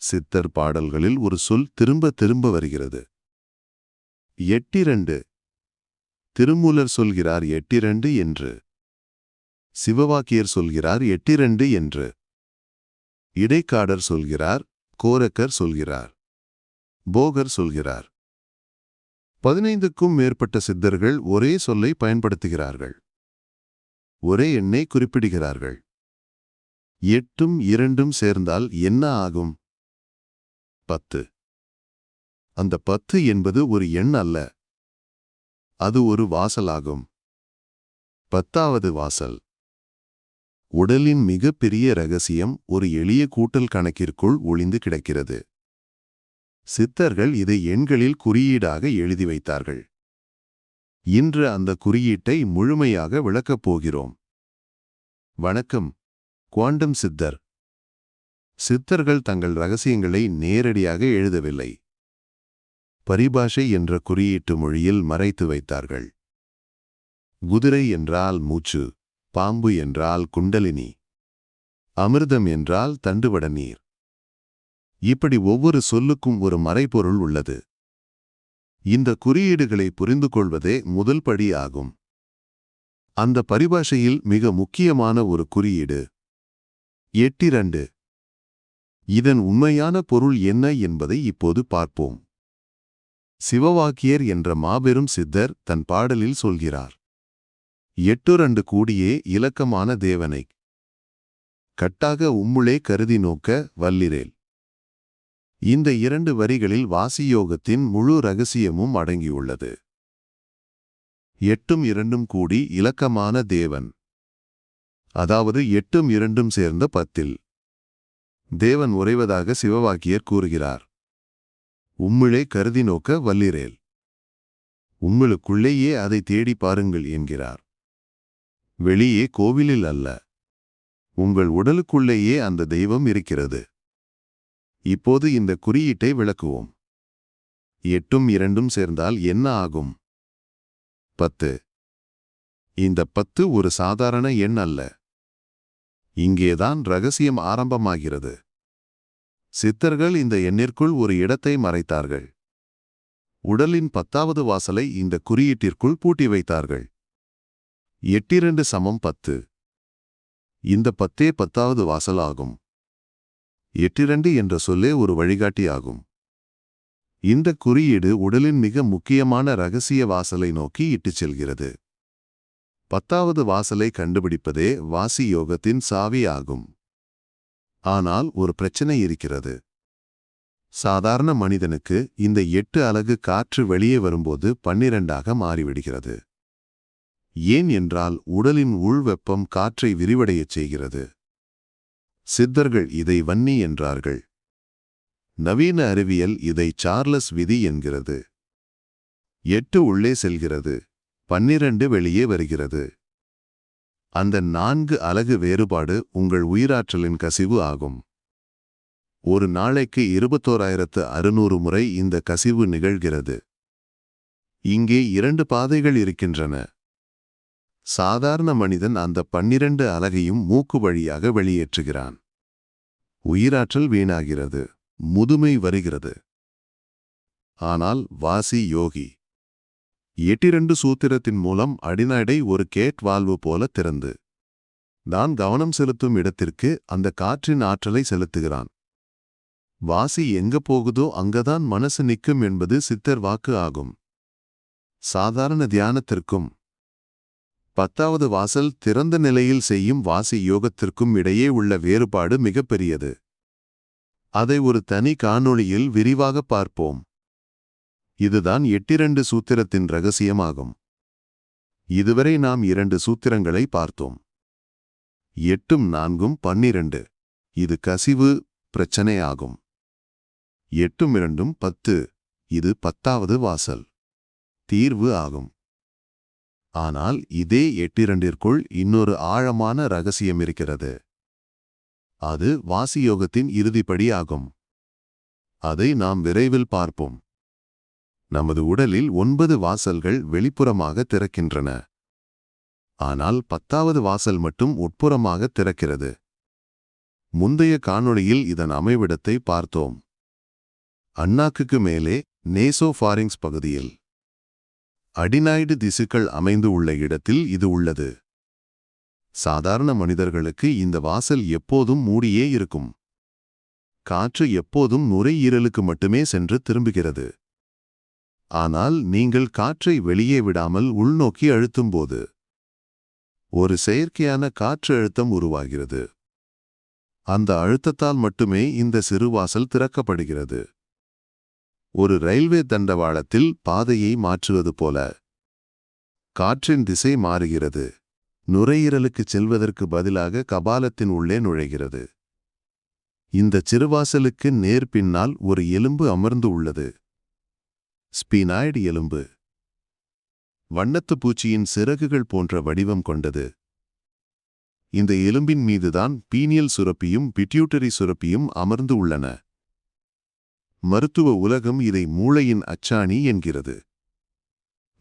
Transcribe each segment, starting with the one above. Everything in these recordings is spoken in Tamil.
சித்தர் பாடல்களில் ஒரு சொல் திரும்ப திரும்ப வருகிறது. எட்டிரண்டு. திருமூலர் சொல்கிறார் எட்டிரண்டு என்று. சிவவாக்கியர் சொல்கிறார் எட்டிரண்டு என்று. இடைக்காடர் சொல்கிறார் கோரக்கர் சொல்கிறார். போகர் சொல்கிறார். பதினைந்துக்கும் மேற்பட்ட சித்தர்கள் ஒரே சொல்லை பயன்படுத்துகிறார்கள். ஒரே எண்ணை குறிப்பிடுகிறார்கள். எட்டும் இரண்டும் சேர்ந்தால் என்ன ஆகும்? பத்து. அந்த பத்து என்பது ஒரு எண் அல்ல. அது ஒரு வாசலாகும். பத்தாவது வாசல். உடலின் மிகப்பெரிய ரகசியம் ஒரு எளிய கூட்டல் கணக்கிற்குள் ஒளிந்து கிடக்கிறது. சித்தர்கள் இதை எண்களில் குறியீடாக எழுதி வைத்தார்கள். இன்று அந்த குறியீட்டை முழுமையாக விளக்கப் போகிறோம். வணக்கம். குவாண்டம் சித்தர். சித்தர்கள் தங்கள் ரகசியங்களை நேரடியாக எழுதவில்லை. பரிபாஷை என்ற குறியீட்டு மொழியில் மறைத்து வைத்தார்கள். குதிரை என்றால் மூச்சு பாம்பு என்றால் குண்டலினி அமிர்தம் என்றால் தண்டுவட நீர். இப்படி ஒவ்வொரு சொல்லுக்கும் ஒரு மறைபொருள் உள்ளது. இந்த குறியீடுகளை புரிந்து கொள்வதே முதல் படி ஆகும். அந்த பரிபாஷையில் மிக முக்கியமான ஒரு குறியீடு. எட்டிரண்டு. இதன் உண்மையான பொருள் என்ன என்பதை இப்போது பார்ப்போம். சிவவாக்கியர் என்ற மாபெரும் சித்தர் தன் பாடலில் சொல்கிறார். எட்டுரண்டு கூடியே இலக்கமான தேவனை கட்டாக உம்முளே கருதி நோக்க வல்லிரேல். இந்த இரண்டு வரிகளில் வாசியோகத்தின் முழு ரகசியமும் அடங்கியுள்ளது. எட்டும் இரண்டும் கூடி இலக்கமான தேவன். அதாவது எட்டும் இரண்டும் சேர்ந்த பத்தில். தேவன் உறைவதாக சிவவாக்கியர் கூறுகிறார். உம்மிழே கருதி நோக்க வல்லிரேல். உங்களுக்குள்ளேயே அதை தேடி பாருங்கள் என்கிறார். வெளியே கோவிலில் அல்ல. உங்கள் உடலுக்குள்ளேயே அந்த தெய்வம் இருக்கிறது. இப்போது இந்த குறியீட்டை விளக்குவோம். எட்டும் இரண்டும் சேர்ந்தால் என்ன ஆகும்? பத்து. இந்த பத்து ஒரு சாதாரண எண் அல்ல. இங்கேதான் ரகசியம் ஆரம்பமாகிறது. சித்தர்கள் இந்த எண்ணிற்குள் ஒரு இடத்தை மறைத்தார்கள். உடலின் பத்தாவது வாசலை இந்த குறியீட்டிற்குள் பூட்டி வைத்தார்கள். எட்டிரண்டு சமம் பத்து. இந்த பத்தே பத்தாவது வாசல் ஆகும் எட்டிரண்டு என்ற சொல்லே ஒரு வழிகாட்டியாகும். இந்த குறியீடு உடலின் மிக முக்கியமான ரகசிய வாசலை நோக்கி இட்டுச் செல்கிறது. பத்தாவது வாசலை கண்டுபிடிப்பதே வாசி யோகத்தின் சாவி ஆகும் ஆனால் ஒரு பிரச்சனை இருக்கிறது. சாதாரண மனிதனுக்கு இந்த எட்டு அலகு காற்று வெளியே வரும்போது பன்னிரண்டாக மாறிவிடுகிறது. ஏன் என்றால் உடலின் உள்வெப்பம் காற்றை விரிவடையச் செய்கிறது. சித்தர்கள் இதை வன்னி என்றார்கள். நவீன அறிவியல் இதை சார்லஸ் விதி என்கிறது. எட்டு உள்ளே செல்கிறது. பன்னிரண்டு வெளியே வருகிறது. அந்த நான்கு அலகு வேறுபாடு உங்கள் உயிராற்றலின் கசிவு ஆகும். ஒரு நாளைக்கு இருபத்தோராயிரத்து அறுநூறு முறை இந்த கசிவு நிகழ்கிறது. இங்கே இரண்டு பாதைகள் இருக்கின்றன. சாதாரண மனிதன் அந்த பன்னிரண்டு அலகையும் மூக்கு வழியாக வெளியேற்றுகிறான். உயிராற்றல் வீணாகிறது. முதுமை வருகிறது. ஆனால் வாசி யோகி. எட்டிரண்டு சூத்திரத்தின் மூலம் அடிநாடை ஒரு கேட் வால்வு போல திறந்து. தான் கவனம் செலுத்தும் இடத்திற்கு அந்த காற்றின் ஆற்றலை செலுத்துகிறான். வாசி எங்க போகுதோ அங்கதான் மனசு நிற்கும் என்பது சித்தர் வாக்கு ஆகும். சாதாரண தியானத்திற்கும் பத்தாவது வாசல் திறந்த நிலையில் செய்யும் வாசி யோகத்திற்கும் இடையே உள்ள வேறுபாடு மிகப்பெரியது. அதை ஒரு தனி காணொளியில் விரிவாக பார்ப்போம். இதுதான் எட்டிரண்டு சூத்திரத்தின் ரகசியமாகும். இதுவரை நாம் இரண்டு சூத்திரங்களை பார்த்தோம். எட்டும் நான்கும் பன்னிரண்டு. இது கசிவு பிரச்சனையாகும் எட்டும் இரண்டும் பத்து. இது பத்தாவது வாசல். தீர்வு ஆகும். ஆனால் இதே எட்டிரண்டிற்குள் இன்னொரு ஆழமான ரகசியம் இருக்கிறது. அது வாசியோகத்தின் இறுதிப்படி ஆகும். அதை நாம் விரைவில் பார்ப்போம். நமது உடலில் ஒன்பது வாசல்கள் வெளிப்புறமாக திறக்கின்றன. ஆனால் பத்தாவது வாசல் மட்டும் உட்புறமாக திறக்கிறது. முந்தைய காணொளியில் இதன் அமைவிடத்தை பார்த்தோம். அண்ணாக்குக்கு மேலே நேசோஃபாரிங்ஸ் பகுதியில் அடினாய்டு திசுக்கள் அமைந்து உள்ள இடத்தில் இது உள்ளது. சாதாரண மனிதர்களுக்கு இந்த வாசல் எப்போதும் மூடியே இருக்கும். காற்று எப்போதும் நுரையீரலுக்கு மட்டுமே சென்று திரும்புகிறது. ஆனால் நீங்கள் காற்றை வெளியே விடாமல் உள்நோக்கி அழுத்தும்போது ஒரு செயற்கையான காற்று அழுத்தம் உருவாகிறது. அந்த அழுத்தத்தால் மட்டுமே இந்த சிறுவாசல் திறக்கப்படுகிறது. ஒரு ரயில்வே தண்டவாளத்தில் பாதையை மாற்றுவது போல காற்றின் திசை மாறுகிறது. நுரையீரலுக்குச் செல்வதற்கு பதிலாக கபாலத்தின் உள்ளே நுழைகிறது. இந்த சிறுவாசலுக்கு நேர் பின்னால் ஒரு எலும்பு அமர்ந்து உள்ளது. ஸ்பினாய்டு எலும்பு. வண்ணத்துப் பூச்சியின் சிறகுகள் போன்ற வடிவம் கொண்டது. இந்த எலும்பின் மீதுதான் பீனியல் சுரப்பியும் பிட்யூட்டரி சுரப்பியும் அமர்ந்து உள்ளன. மருத்துவ உலகம் இதை மூளையின் அச்சாணி என்கிறது.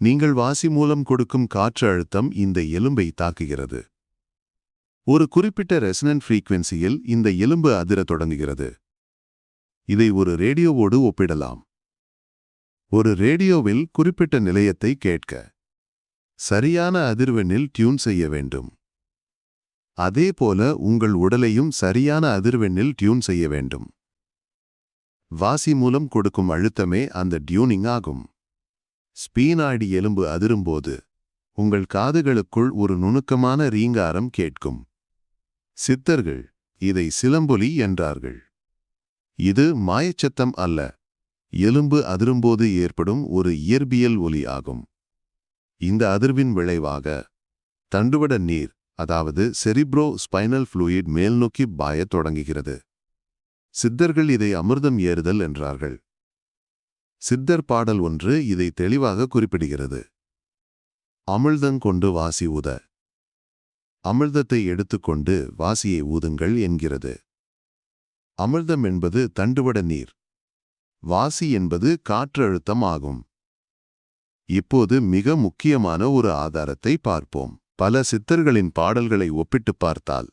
நீங்கள் வாசி மூலம் கொடுக்கும் காற்று அழுத்தம் இந்த எலும்பை தாக்குகிறது. ஒரு குறிப்பிட்ட ரெசனன்ட் ஃப்ரீக்வென்சியில் இந்த எலும்பு அதிர தொடங்குகிறது. இதை ஒரு ரேடியோவோடு ஒப்பிடலாம். ஒரு ரேடியோவில் குறிப்பிட்ட நிலையத்தை கேட்க சரியான அதிர்வெண்ணில் டியூன் செய்ய வேண்டும். அதேபோல உங்கள் உடலையும் சரியான அதிர்வெண்ணில் டியூன் செய்ய வேண்டும். வாசி மூலம் கொடுக்கும் அழுத்தமே அந்த டியூனிங் ஆகும். ஸ்பீனாய்டு எலும்பு அதிரும்போது உங்கள் காதுகளுக்குள் ஒரு நுணுக்கமான ரீங்காரம் கேட்கும். சித்தர்கள் இதை சிலம்பொலி என்றார்கள். இது மாயச்சத்தம் அல்ல. எலும்பு அதிரும்போது ஏற்படும் ஒரு இயற்பியல் ஒலி ஆகும். இந்த அதிர்வின் விளைவாக தண்டுவட நீர் அதாவது செரிப்ரோ ஸ்பைனல் ஃப்ளூயிட் மேல்நோக்கி பாயத் தொடங்குகிறது. சித்தர்கள் இதை அமிர்தம் ஏறுதல் என்றார்கள். சித்தர் பாடல் ஒன்று இதை தெளிவாக குறிப்பிடுகிறது. அமிழ்தங்கொண்டு வாசி ஊத. அமிர்தத்தை எடுத்துக்கொண்டு வாசியை ஊதுங்கள் என்கிறது. அமிர்தம் என்பது தண்டுவட நீர் வாசி என்பது காற்றழுத்தம் ஆகும். இப்போது மிக முக்கியமான ஒரு ஆதாரத்தை பார்ப்போம். பல சித்தர்களின் பாடல்களை ஒப்பிட்டுப் பார்த்தால்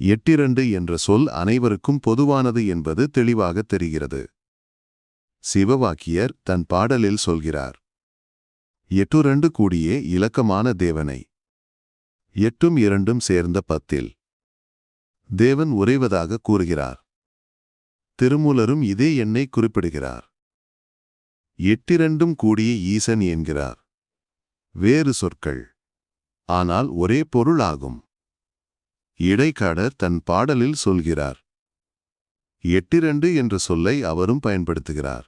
எட்டிரண்டு என்ற சொல் அனைவருக்கும் பொதுவானது என்பது தெளிவாக தெரிகிறது. சிவவாக்கியர் தன் பாடலில் சொல்கிறார் எட்டுரண்டு கூடியே இலக்கமான தேவனை எட்டும் இரண்டும் சேர்ந்த பத்தில் தேவன் உறைவதாக கூறுகிறார். திருமூலரும் இதே எண்ணை குறிப்பிடுகிறார். எட்டிரண்டும் கூடிய ஈசன் என்கிறார். வேறு சொற்கள். ஆனால் ஒரே பொருளாகும் இடைக்காடர் தன் பாடலில் சொல்கிறார். எட்டிரண்டு என்ற சொல்லை அவரும் பயன்படுத்துகிறார்.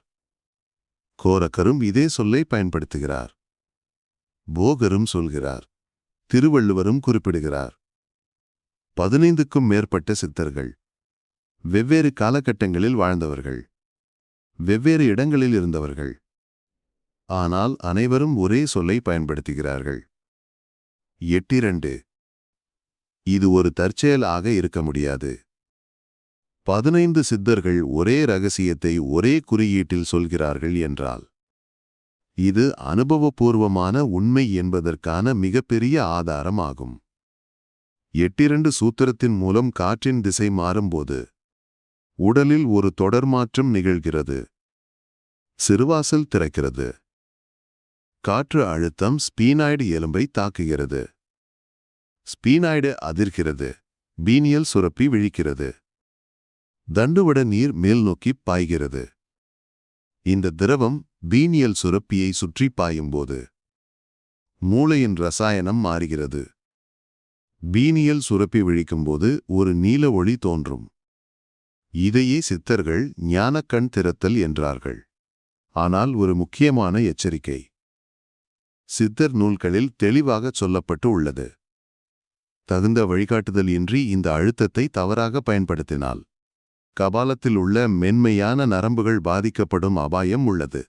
கோரக்கரும் இதே சொல்லை பயன்படுத்துகிறார். போகரும் சொல்கிறார். திருவள்ளுவரும் குறிப்பிடுகிறார். பதினைந்துக்கும் மேற்பட்ட சித்தர்கள். வெவ்வேறு காலகட்டங்களில் வாழ்ந்தவர்கள். வெவ்வேறு இடங்களில் இருந்தவர்கள். ஆனால் அனைவரும் ஒரே சொல்லை பயன்படுத்துகிறார்கள். எட்டிரண்டு. இது ஒரு தற்செயலாக இருக்க முடியாது. பதினைந்து சித்தர்கள் ஒரே ரகசியத்தை ஒரே குறியீட்டில் சொல்கிறார்கள் என்றால் இது அனுபவபூர்வமான உண்மை என்பதற்கான மிகப்பெரிய ஆதாரமாகும். எட்டிரண்டு சூத்திரத்தின் மூலம் காற்றின் திசை மாறும்போது உடலில் ஒரு தொடர் மாற்றம் நிகழ்கிறது. சிறுவாசல் திறக்கிறது. காற்று அழுத்தம் ஸ்பீனாய்டு எலும்பை தாக்குகிறது. ஸ்பீனாய்டு அதிர்கிறது. பீனியல் சுரப்பி விழிக்கிறது. தண்டுவட நீர் மேல் நோக்கி பாய்கிறது. இந்த திரவம் பீனியல் சுரப்பியை சுற்றி பாயும்போது மூளையின் ரசாயனம் மாறுகிறது. பீனியல் சுரப்பி விழிக்கும்போது ஒரு நீல ஒளி தோன்றும். இதையே சித்தர்கள் ஞானக்கண் திறத்தல் என்றார்கள். ஆனால் ஒரு முக்கியமான எச்சரிக்கை. சித்தர் நூல்களில் தெளிவாகச் சொல்லப்பட்டு உள்ளது. தகுந்த வழிகாட்டுதல் இன்றி இந்த அழுத்தத்தை தவறாக பயன்படுத்தினால் கபாலத்தில் உள்ள மென்மையான நரம்புகள் பாதிக்கப்படும் அபாயம் உள்ளது.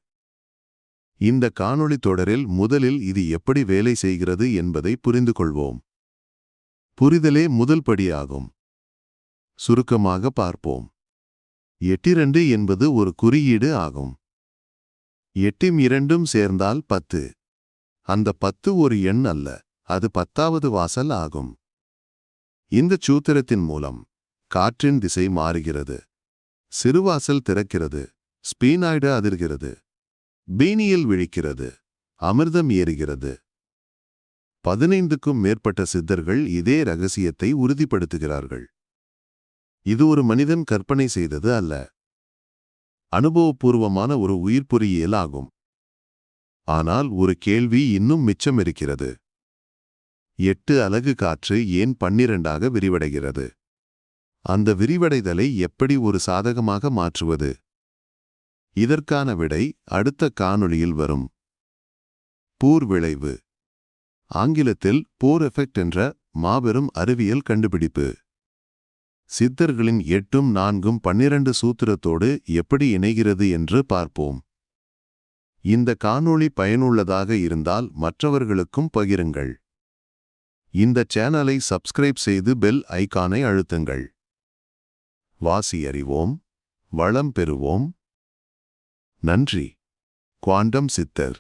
இந்த காணொளி தொடரில் முதலில் இது எப்படி வேலை செய்கிறது என்பதை புரிந்து கொள்வோம். புரிதலே முதல் படியாகும். சுருக்கமாக பார்ப்போம். எட்டிரண்டு என்பது ஒரு குறியீடு ஆகும். எட்டும் இரண்டும் சேர்ந்தால் பத்து. அந்த பத்து ஒரு எண் அல்ல அது பத்தாவது வாசல் ஆகும். இந்த சூத்திரத்தின் மூலம் காற்றின் திசை மாறுகிறது. சிறுவாசல் திறக்கிறது ஸ்பீனாய்டு அதிர்கிறது. பீனியில் விழிக்கிறது அமிர்தம் ஏறுகிறது. பதினைந்துக்கும் மேற்பட்ட சித்தர்கள் இதே ரகசியத்தை உறுதிப்படுத்துகிறார்கள். இது ஒரு மனிதன் கற்பனை செய்தது அல்ல. அனுபவபூர்வமான ஒரு உயிர் பொறியியல் ஆகும். ஆனால் ஒரு கேள்வி இன்னும் மிச்சம் இருக்கிறது எட்டு அலகு காற்று ஏன் பன்னிரண்டாக விரிவடைகிறது? அந்த விரிவடைதலை எப்படி ஒரு சாதகமாக மாற்றுவது? இதற்கான விடை அடுத்த காணொளியில் வரும். பூர் விளைவு. ஆங்கிலத்தில் போர் எஃபெக்ட் என்ற மாபெரும் அறிவியல் கண்டுபிடிப்பு. சித்தர்களின் எட்டும் நான்கும் பன்னிரண்டு சூத்திரத்தோடு எப்படி இணைகிறது என்று பார்ப்போம். இந்த காணொளி பயனுள்ளதாக இருந்தால் மற்றவர்களுக்கும் பகிருங்கள். இந்த சேனலை சப்ஸ்கிரைப் செய்து பெல் ஐக்கானை அழுத்துங்கள். வாசி அறிவோம் வளம் பெறுவோம். நன்றி. குவாண்டம் சித்தர்.